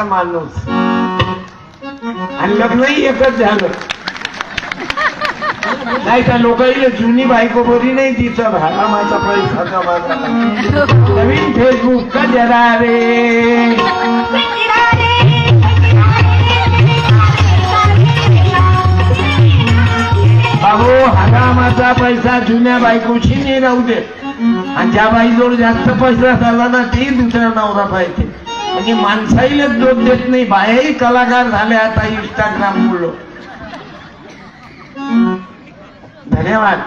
असा माणूस. आणि लग्नही एकच झालं. नाही त्या लोक जुनी बायको बरी नाही तिचं. भाला माझा पैसा माझा नवीन फेसबुक का जरा रे? बाबू हरामाचा पैसा जुन्या बायकोशी नाही राहू दे. आणि ज्या बाईजवळ जास्त पैसा झाला ना ती दुसऱ्या नवरा पाहिजे. म्हणजे माणसाईलाच जोड देत नाही. बाहेरही कलाकार झाले आता इंस्टाग्राम मुलं धन्यवाद.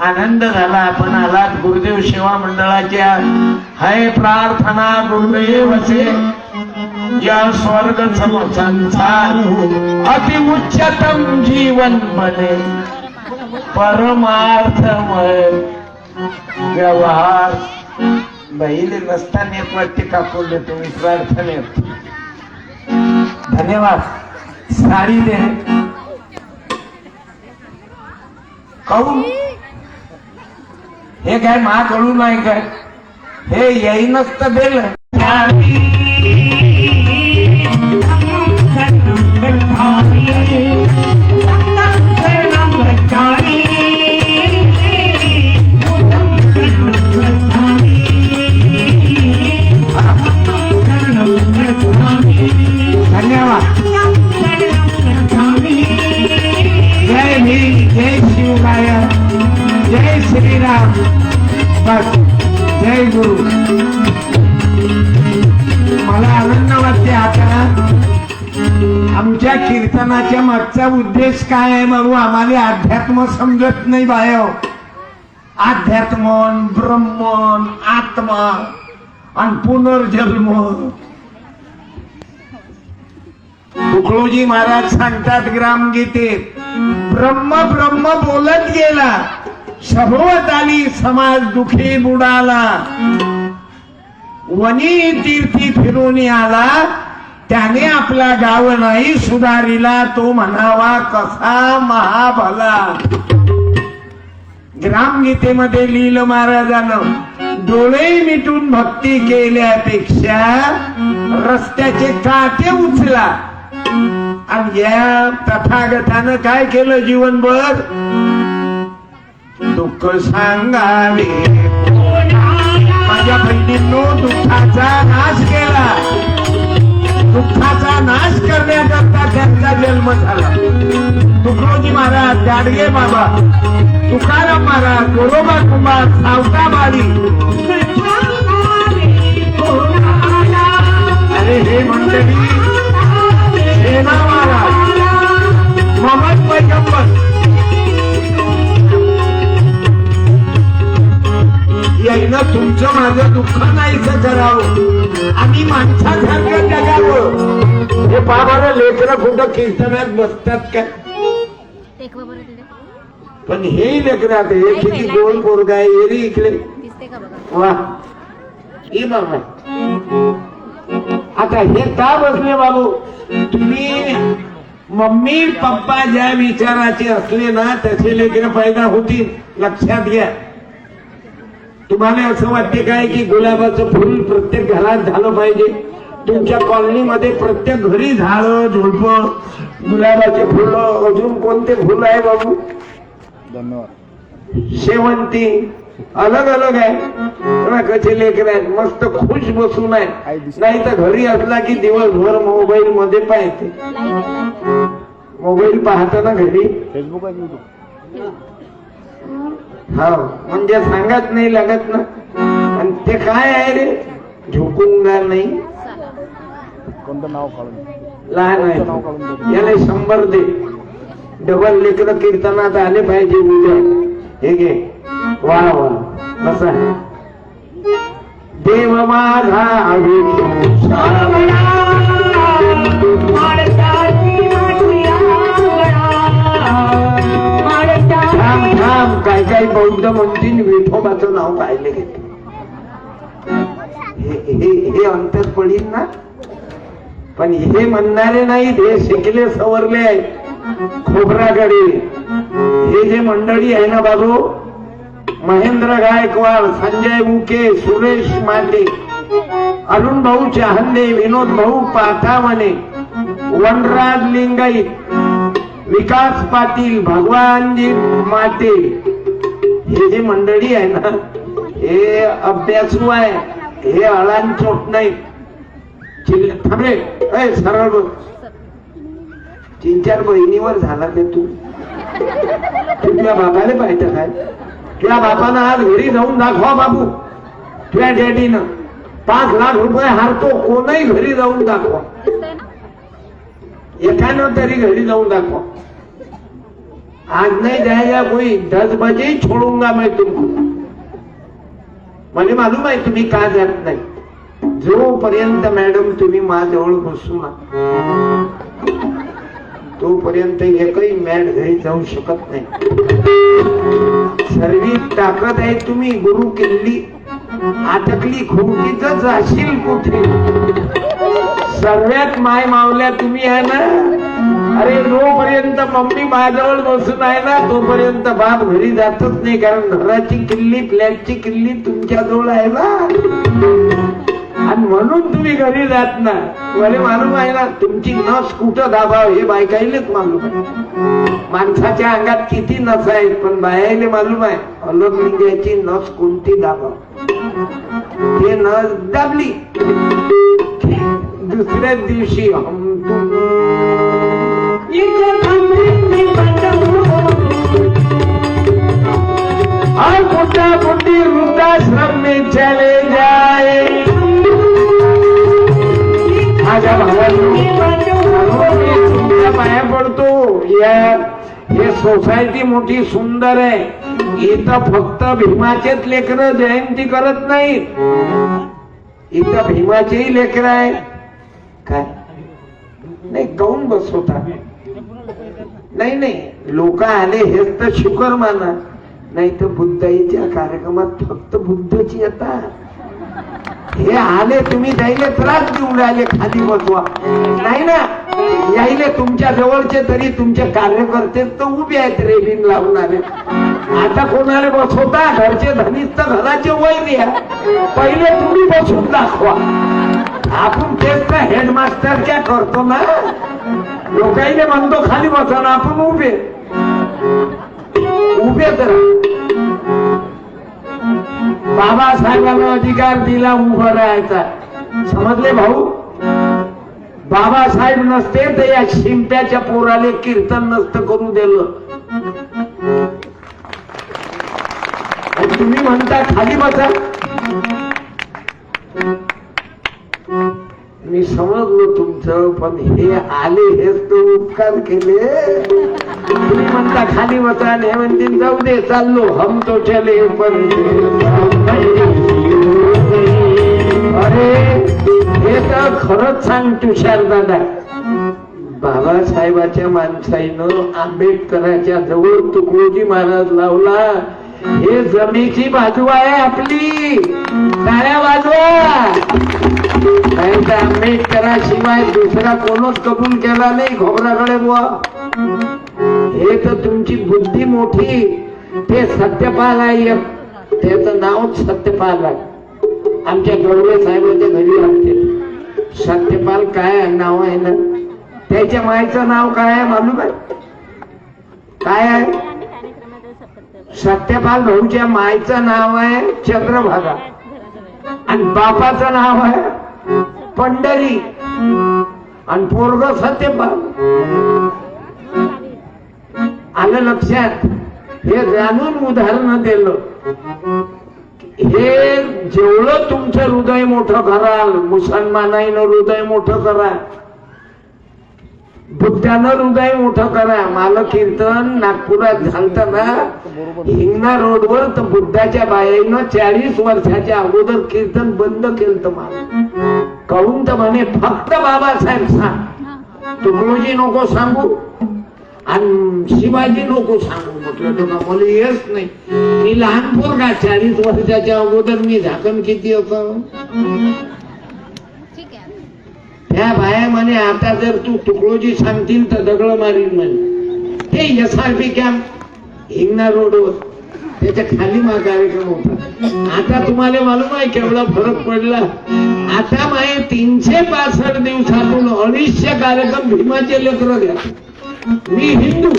आनंद झाला. आपण आलात गुरुदेव सेवा मंडळाच्या. हय प्रार्थना गुरुदेव असे. या स्वर्ग सम संसार अति उच्चतम जीवन बने परमार्थमय व्यवहार. बहिले नसताना एक वाटते कापून देतो मी धन्यवाद. साडी दे. काऊन हे काय मा कळू नाही काय? हे येईनच तर बेल बस जय गुरु. मला आनंद वाटते आता आमच्या कीर्तनाच्या मागचा उद्देश काय आहे बाबू आम्हाला अध्यात्म समजत नाही बायो अध्यात्म ब्रह्मन आत्मा आणि पुनर्जन्म. तुकडोजी महाराज सांगतात ग्रामगीतेत ब्रह्म ब्रह्म बोलत गेला. सभोवत आली समाज दुखी बुडाला वनी तीर्थी फिरून आला. त्याने आपला गाव नाही सुधारिला तो म्हणावा कसा महाभला ग्रामगीतेमध्ये लिहिलं महाराजानं डोळे मिटून भक्ती केल्यापेक्षा रस्त्याचे काटे उचला. आणि या तथागतानं काय केलं जीवनभर? दुःख सांगावे. माझ्या बहिणींनो दुःखाचा नाश केला. दुःखाचा नाश करण्याकरता त्यांचा जन्म झाला. तुकडोजी महाराज गाडगे बाबा तुकाराम महाराज गोरोबा कुंभार सावताबाई अरे हे मंडळी सेना महाराज मोहम्मद पैगंबर. यायनं तुमचं माझं दुःख नाहीच करावं आम्ही माणसासारखं जगावं. हे बाबाला लेकरं कुठं कीर्तनात बसतात काय? पण हे लेकरात हे किती गोड पोरगा आहे हे रे इकडे. वा. ई मामा. आता हे का बसले बाबू? तुम्ही मम्मी पप्पा ज्या विचाराचे असले ना तसे लेकर पैदा होतील. लक्षात घ्या. तुम्हाला असं वाटते काय की गुलाबाचं फुल प्रत्येक घरात झालं पाहिजे? तुमच्या कॉलनीमध्ये प्रत्येक घरी झाडं झुडपं गुलाबाचे फुलं अजून कोणते फुलं आहे बाबू? धन्यवाद. शेवंती अलग अलग आहे. कसे लेकर आहेत मस्त खुश बसून आहे नाही तर घरी असला की दिवसभर मोबाईल मध्ये पाहते. मोबाईल पाहतो ना घरी. फेसबुक हो म्हणजे सांगत नाही लागत ना आणि ते काय आहे रे? झोपूंगा नाही. कोणतं नाव काढून लहान आहे. याला शंभर दे. डबल लेकर कीर्तनात आले पाहिजे उद्या. हे घे. वा वा बसा. देव माझा विठू काही काही बौद्ध म्हणतील विठोबाचं नाव पाहिले घेते हे अंतर पडील ना? पण हे म्हणणारे नाहीत हे शिकले सवरले आहेत खोबराकडे. हे जे मंडळी आहे ना बाबू महेंद्र गायकवाड संजय मुके सुरेश माटे अरुण भाऊ चहांदे विनोद भाऊ पाठावणे वनराज लिंगाई विकास पाटील भगवानजी माटे हे जी मंडळी आहे ना हे अभ्यासू आहे हे अळान चोट नाही. थांबे सरळ बघ तीन चार बहिणीवर झाला ते तू. तुझ्या बाबाला पाहिजे काय? तुझ्या बापानं आज घरी जाऊन दाखवा बाबू. तुझ्या डॅडीनं. पाच लाख रुपये हारतो कोणही घरी जाऊन दाखवा. दिसतंय एकानं तरी घरी जाऊन दाखवा. आज नहीं जाएगा कोई दस बजे ही छोड़ूंगा मैं तुमको. मला मालूम आहे तुम्ही का जात नाही. जोपर्यंत मॅडम तुम्ही माझ्याजवळ बसू ना तोपर्यंत एकही मॅड घरी जाऊ शकत नाही. सर्वी ताकद आहे तुम्ही गुरु किल्ली आटकली खुमटीच जाशील कुठे? सर्वात माय मावल्या तुम्ही आहे ना अरे जोपर्यंत मम्मी माझ्याजवळ बसून आहे ना तोपर्यंत बाप घरी जातच नाही कारण घराची किल्ली फ्लॅटची किल्ली तुमच्या जवळ आहे ना. आणि म्हणून तुम्ही घरी जात ना. मला मालूम आहे ना तुमची नस कुठं दाबाव हे बायकाईलेच मालूम आहे. माणसाच्या अंगात किती नस आहेत पण बायाले मालूम आहे अलग नस कोणती दाबाव. ते नस दाबली दुसऱ्या दिवशी हम तुम हे सोसायटी मोठी सुंदर आहे. इथं फक्त भीमाचेच लेकर जयंती करत नाहीत. इथं भीमाचेही लेकर आहे काय? नाही बसवता नाही नाही लोक आले हेच तर शुकर माना. नाही तर बुद्धाईच्या कार्यक्रमात फक्त बुद्धच येतात हे आले तुम्ही जायले त्रास देऊन राहिले खाली बसवा. नाही ना? यायले तुमच्या जवळचे तरी तुमचे कार्यकर्ते तर उभे आहेत रेलिंग लावणारे. आता कोणाला बसवता? घरचे धनी तर घराचे वय द्या पहिले तुम्ही बसून दाखवा. आपण तेच हेडमास्टर काय करतो ना? लोकांनी म्हणतो खाली बसा ना आपण उभे. उभे तर. बाबासाहेबांना अधिकार दिला उभं राहायचा. समजले भाऊ? बाबासाहेब नसते तर या शिंप्याच्या पोराले कीर्तन नसतं करू दिलं. तुम्ही म्हणता खाली बसा. समजलो तुमचं पण हे आले हेच तर उपकार केले. तुम्ही म्हणता खाली बसा हे म्हणतील जाऊ दे चाललो. हम तो चले पण. अरे हे तर खरंच सांग तुषार दादा. बाबासाहेबाच्या माणसाईनं आंबेडकराच्या जवळ तुकडोजी महाराज लावला. हे जमीची बाजू आहे आपली. टाळ्या बाजू नाही आंबेडकराशिवाय दुसरा कोणच कबूल केला नाही घोबराकडे बुवा. हे तर तुमची बुद्धी मोठी. ते सत्यपाल आहे. एक. त्याचं नावच सत्यपाल आहे. आमच्या गौरव साहेबांच्या घरी लागते सत्यपाल काय नाव आहे ना? त्याच्या मायचं नाव काय आहे मालूम आहे? काय आहे? सत्यपाल भाऊच्या मायचं नाव आहे चंद्रभागा. आणि बापाचं नाव आहे पंढरी. आणि पोरग सत्यपाल. आलं लक्षात? हे जाणून उदाहरण दिलं. हे जेवढं तुमचं हृदय मोठं कराल मुसलमानाईनं हृदय मोठं करा. बुद्धानं हृदय मोठं करा. माल कीर्तन नागपुरात झालत ना हिंगणा रोडवर तर बुद्धाच्या बाईनं चाळीस वर्षाच्या अगोदर कीर्तन बंद केलं मला कहून तर म्हणे फक्त बाबासाहेब सांग. तुकडोजी नको सांगू. आणि शिवाजी नको सांगू. म्हटलं तर मला येच नाही. मी लहान पोरगा चाळीस वर्षाच्या अगोदर मी झाकण किती होतं? ह्या बाया म्हणे आता जर तू तुकडोजी सांगतील तर दगड मारीन म्हणे. ते S R P camp Hingna रोडवर त्याच्याखाली मा कार्यक्रम होता. आता तुम्हाला मालूम आहे केवढा फरक पडला? आता माये तीनशे पासष्ट दिवसातून अडीचशे कार्यक्रम भीमाचे लेकर घ्या. मी हिंदू.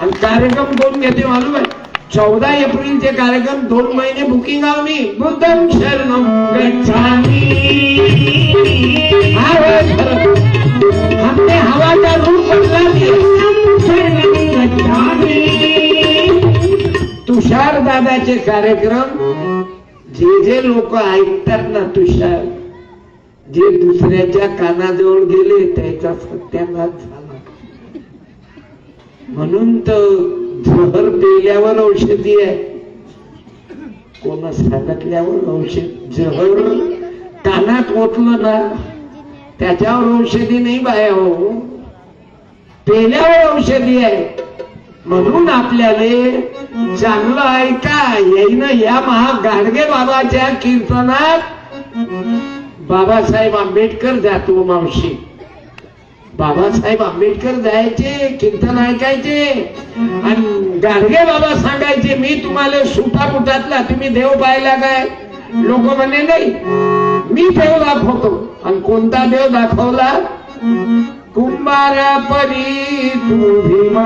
आणि कार्यक्रम कोण घेते मालूम आहे? चौदा एप्रिलचे कार्यक्रम दोन महिने बुकिंग आव मी बुद्धम शरणम गच्छामी हमने हवा रूप बदला तुषार दादाचे कार्यक्रम जे जे लोक ऐकतात ना तुषार जे दुसऱ्याच्या कानाजवळ गेले त्याचा सत्यानाश झाला. म्हणून तर जहर पेल्यावर औषधी आहे. कोणा सांगितल्यावर औषध? जहर? कानात ओतलं ना त्याच्यावर औषधी नाही बाया हो. पेल्यावर औषधी आहे. म्हणून आपल्याला चांगलं ऐका येईन या महा गाडगे बाबाच्या कीर्तनात. बाबासाहेब आंबेडकर जातो मावशी. बाबासाहेब आंबेडकर जायचे कीर्तन ऐकायचे आणि गाडगे बाबा सांगायचे मी तुम्हाला सुटापुटातला तुम्ही देव पाहिला काय? लोक म्हणे नाही मी देव दाखवतो. आणि कोणता देव दाखवला? कुंभारा परी तू भीमा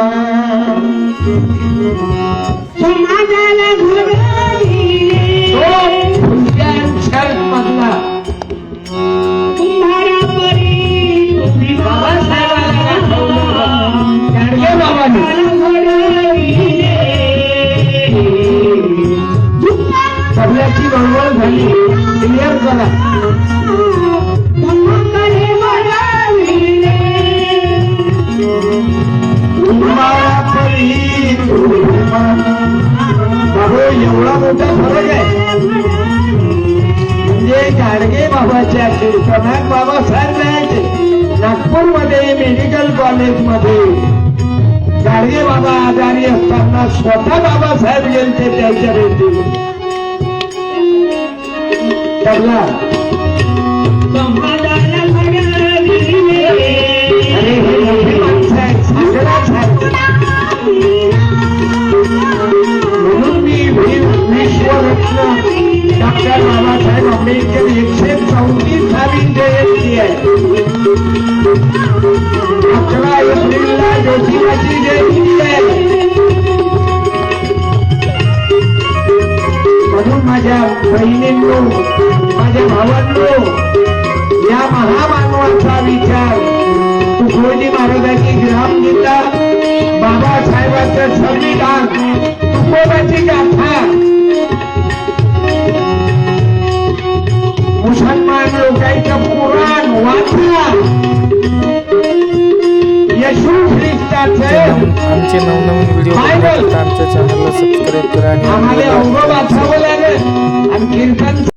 सगळ्याची गडबड झाली. क्लिअर करा एवढा मोठा फरक आहे. म्हणजे गाडगे बाबाच्या कीर्तनात बाबासाहेब जायचे नागपूरमध्ये मेडिकल कॉलेजमध्ये गाडगे बाबा आजारी असताना स्वतः बाबासाहेब ते त्यांच्या भेटी महाराजांची ग्रामगीता बाबासाहेबांचं संविधान तुकोबाची गाथा. मुसलमान लोकांचं पुराण वाचा. येशू ख्रिस्ताचं आमचे नवनवीन व्हिडिओ आमच्या चॅनलला सबस्क्राईब करा आणि आम्हाला आयकॉन वाचावं लागेल आणि कीर्तन